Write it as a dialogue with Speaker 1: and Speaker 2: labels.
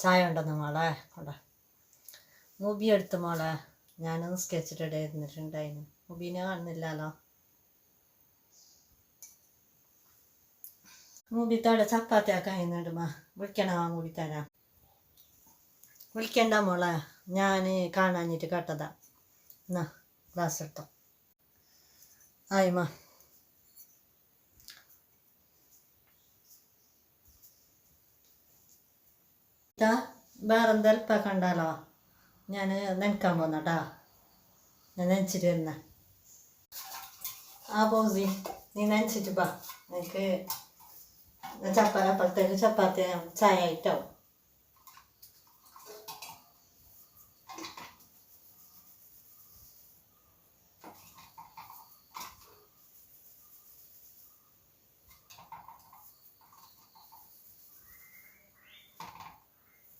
Speaker 1: ചായ ഉണ്ടെന്ന് മോളെ? കൊണ്ട മുബി എടുത്ത് മോളെ? ഞാനൊന്ന് സ്കെച്ച് റെഡി ഇരുന്നിട്ടുണ്ടായിരുന്നു. മുബീനെ കാണുന്നില്ലല്ലോ. മുബിത്തോടെ ചപ്പാത്തി ആക്കാൻ കഴിയുന്നുണ്ട് മാ. വിളിക്കണോ? തരാം. വിളിക്കണ്ട മോളെ. ഞാൻ കാണാഞ്ഞിട്ട് കേട്ടതാ. എന്നാ ഗ്ലാസ് എടുത്തോ. ആയി മാ. ഇതാ വേറെന്താ എളുപ്പം കണ്ടാലോ? ഞാൻ നനക്കാൻ പോന്ന കേട്ടാ ഞാൻ നനച്ചിട്ട് വരുന്ന. ആ പോസി നീ നനച്ചിട്ട് പാ നിനക്ക് ചപ്പാത്തി അപ്പോഴത്തേക്ക് ചപ്പാത്തി ചായ ആയിട്ടാവും